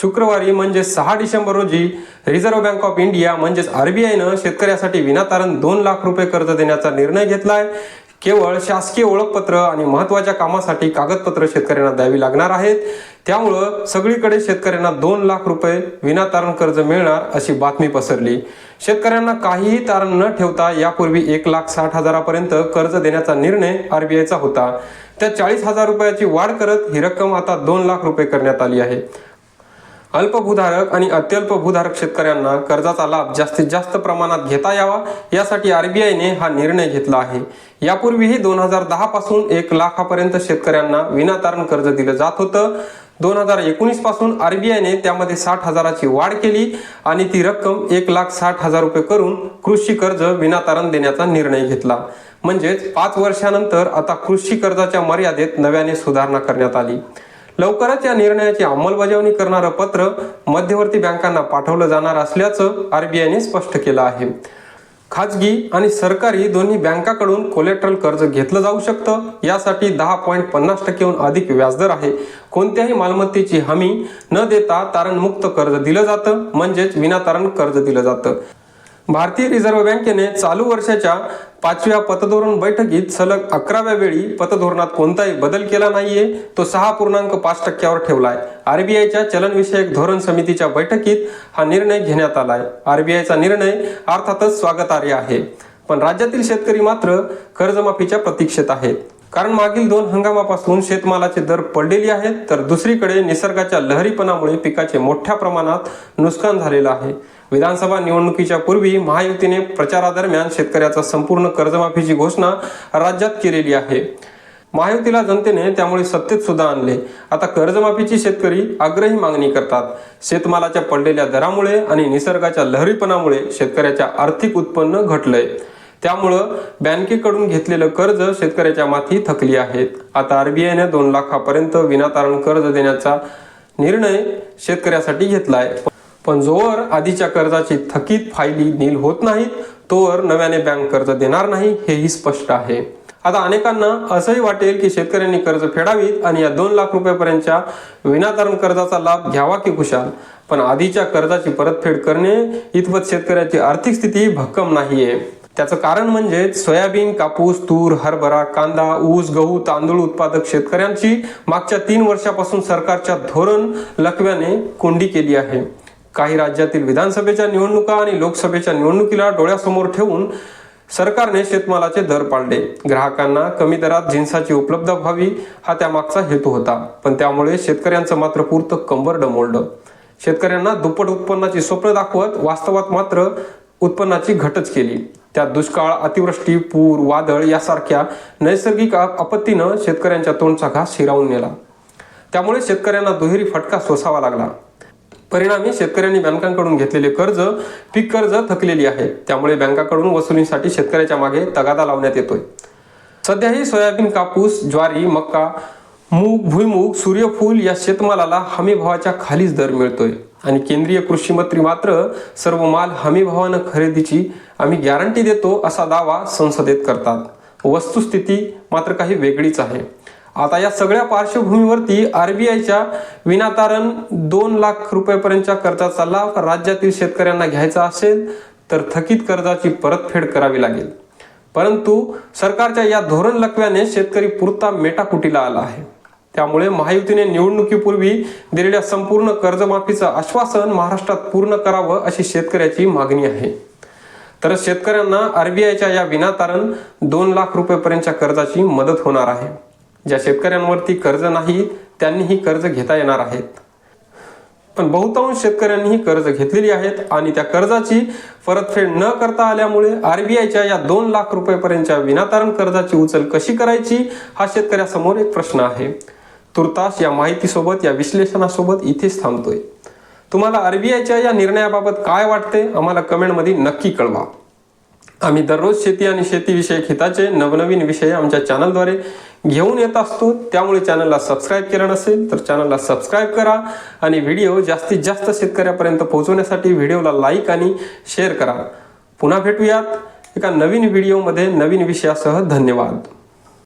शुक्रवारी म्हणजे सहा डिसेंबर रोजी रिझर्व्ह बँक ऑफ इंडिया म्हणजेच आरबीआयनं शेतकऱ्यासाठी विनातारण दोन लाख रुपये कर्ज देण्याचा निर्णय घेतला आहे केवळ शासकीय ओळखपत्र आणि महत्त्वाच्या कामासाठी कागदपत्र शेतकऱ्यांना द्यावी लागणार आहेत. त्यामुळं सगळीकडे शेतकऱ्यांना दोन लाख रुपये विनातारण कर्ज मिळणार अशी बातमी पसरली. शेतकऱ्यांना काहीही तारण न ठेवता यापूर्वी एक लाख साठ हजारापर्यंत कर्ज देण्याचा निर्णय आरबीआयचा होता. त्या चाळीस हजार रुपयाची वाढ करत ही रक्कम आता दोन लाख रुपये करण्यात आली आहे. अल्पभूधारक आणि अत्यल्प भूधारक शेतकऱ्यांना कर्जाचा लाभ जास्तीत जास्त प्रमाणात घेता यावा यासाठी आरबीआयने हा निर्णय घेतला आहे. यापूर्वीही दोन हजार दहा पासून एक लाखापर्यंत शेतकऱ्यांना विनातारण कर्ज दिलं जात होतं. दोन हजार एकोणीसपासून आरबीआयने त्यामध्ये साठ हजाराची वाढ केली आणि ती रक्कम एक लाख साठ हजार रुपये करून कृषी कर्ज विनातारण देण्याचा निर्णय घेतला. म्हणजेच पाच वर्षानंतर आता कृषी कर्जाच्या मर्यादेत नव्याने सुधारणा करण्यात आली. लवकरच या निर्णयाची अंमलबजावणी करणारं पत्र मध्यवर्ती बँकांना पाठवलं जाणार असल्याचं आरबीआयने स्पष्ट केलं आहे. खाजगी आणि सरकारी दोन्ही बँकाकडून कोलेट्रल कर्ज घेतलं जाऊ शकतं यासाठी दहा पॉईंट पन्नास टक्केहून अधिक व्याजदर आहे. कोणत्याही मालमत्तेची हमी न देता तारणमुक्त कर्ज दिलं जातं म्हणजेच विनातारण कर्ज दिलं जातं. भारतीय रिझर्व्ह बँकेने चालू वर्षाच्या पाचव्या पतधोरण बैठकीत सलग अकराव्या वेळी पतधोरणात कोणताही बदल केला नाहीये. तो सहा पूर्णांक पाच टक्क्यावर ठेवलाय. आरबीआयच्या चलनविषयक धोरण समितीच्या बैठकीत हा निर्णय घेण्यात आलाय. आरबीआयचा निर्णय अर्थातच स्वागतार्ह आहे. पण राज्यातील शेतकरी मात्र कर्जमाफीच्या प्रतीक्षेत आहेत कारण मागील दोन हंगामापासून शेतमालाचे दर पडलेले आहेत तर दुसरीकडे निसर्गाच्या लहरीपणामुळे पिकाचे मोठ्या प्रमाणात नुकसान झालेलं आहे. विधानसभा निवडणुकीच्या पूर्वी महायुतीने प्रचारादरम्यान शेतकऱ्याचा संपूर्ण कर्जमाफीची घोषणा राज्यात केलेली आहे. महायुतीला जनतेने त्यामुळे सत्तेत सुद्धा आणले. आता कर्जमाफीची शेतकरी आग्रही मागणी करतात. शेतमालाच्या पडलेल्या दरामुळे आणि निसर्गाच्या लहरीपणामुळे शेतकऱ्याच्या आर्थिक उत्पन्न घटलंय. त्यामुळं बँकेकडून घेतलेलं कर्ज शेतकऱ्याच्या माथी थकली आहेत आता आरबीआयने दोन लाखापर्यंत विनातारण कर्ज देण्याचा निर्णय शेतकऱ्यासाठी घेतलाय. पण जोवर आधीच्या कर्जाची थकीत फायली नील होत नाहीत तोवर नव्याने बँक कर्ज देणार नाही हेही स्पष्ट आहे. आता अनेकांना असंही वाटेल की शेतकऱ्यांनी कर्ज फेडावीत आणि या दोन लाख रुपयापर्यंतच्या विनातारण कर्जाचा लाभ घ्यावा की कुशाल? पण आधीच्या कर्जाची परतफेड करणे इतपत शेतकऱ्याची आर्थिक स्थिती भक्कम नाहीये. त्याचं कारण म्हणजे सोयाबीन कापूस तूर हरभरा कांदा ऊस गहू तांदूळ उत्पादक शेतकऱ्यांची मागच्या तीन वर्षापासून सरकारच्या धोरण लकव्याने कोंडी केली आहे. काही राज्यातील विधानसभेच्या निवडणुका आणि लोकसभेच्या निवडणुकीला डोळ्यासमोर ठेवून सरकारने शेतमालाचे दर पाडले. ग्राहकांना कमी दरात जिन्साची उपलब्ध व्हावी हा त्यामागचा हेतू होता. पण त्यामुळे शेतकऱ्यांचं मात्र पुरतं कंबर डमोळलं. शेतकऱ्यांना दुप्पट उत्पन्नाची स्वप्न दाखवत वास्तवात मात्र उत्पन्नाची घटच केली. त्यात दुष्काळ अतिवृष्टी पूर वादळ यासारख्या नैसर्गिक आपत्तीनं शेतकऱ्यांच्या तोंडचा घास हिरावून नेला. त्यामुळे शेतकऱ्यांना दुहेरी फटका सोसावा लागला. परिणामी शेतकऱ्यांनी बँकांकडून घेतलेले कर्ज पीक कर्ज थकलेली आहे. त्यामुळे बँकाकडून वसुलीसाठी शेतकऱ्याच्या मागे तगादा लावण्यात येतोय. सध्याही सोयाबीन कापूस ज्वारी मक्का मूग भुईमूग सूर्यफूल या शेतमालाला हमीभावाच्या खालीच दर मिळतोय. आणि केंद्रीय कृषी मंत्री मात्र सर्व माल हमीभावानं खरेदीची आम्ही गॅरंटी देतो असा दावा संसदेत करतात. वस्तुस्थिती मात्र काही वेगळीच आहे. आता या सगळ्या पार्श्वभूमीवरती आरबीआयच्या विनातारण दोन लाख रुपयापर्यंतच्या कर्जाचा लाभ राज्यातील शेतकऱ्यांना घ्यायचा असेल तर थकीत कर्जाची परतफेड करावी लागेल. परंतु सरकारच्या या धोरण लकव्याने शेतकरी पुरता मेटाकुटीला आला आहे. त्यामुळे महायुतीने निवडणुकीपूर्वी दिलेल्या संपूर्ण कर्जमाफीचं आश्वासन महाराष्ट्रात पूर्ण करावं अशी शेतकऱ्याची मागणी आहे. तर शेतकऱ्यांना आरबीआयच्या या विनातारण दोन लाख रुपयेपर्यंतच्या कर्जाची मदत होणार आहे. ज्या शेतकऱ्यांवरती कर्ज नाही त्यांनीही कर्ज घेता येणार आहेत. पण बहुतांश शेतकऱ्यांनीही कर्ज घेतलेली आहेत आणि त्या कर्जाची परतफेड न करता आल्यामुळे आरबीआयच्या या दोन लाख रुपयेपर्यंतच्या विनातारण कर्जाची उचल कशी करायची हा शेतकऱ्यासमोर एक प्रश्न आहे. तुर्तास या माहितीसोबत या विश्लेषणासोबत इथेच थांबतोय. तुम्हाला आरबीआयच्या या निर्णयाबाबत काय वाटते आम्हाला कमेंटमध्ये नक्की कळवा. आम्ही दररोज शेती आणि शेतीविषयक हिताचे नवनवीन विषय आमच्या चॅनलद्वारे घेऊन येत असतो. त्यामुळे चॅनलला सबस्क्राईब केलं नसेल तर चॅनलला सबस्क्राईब करा आणि व्हिडिओ जास्तीत जास्त शेतकऱ्यापर्यंत पोहोचवण्यासाठी व्हिडिओला लाईक आणि शेअर करा. पुन्हा भेटूयात एका नवीन व्हिडिओमध्ये नवीन विषयासह. धन्यवाद.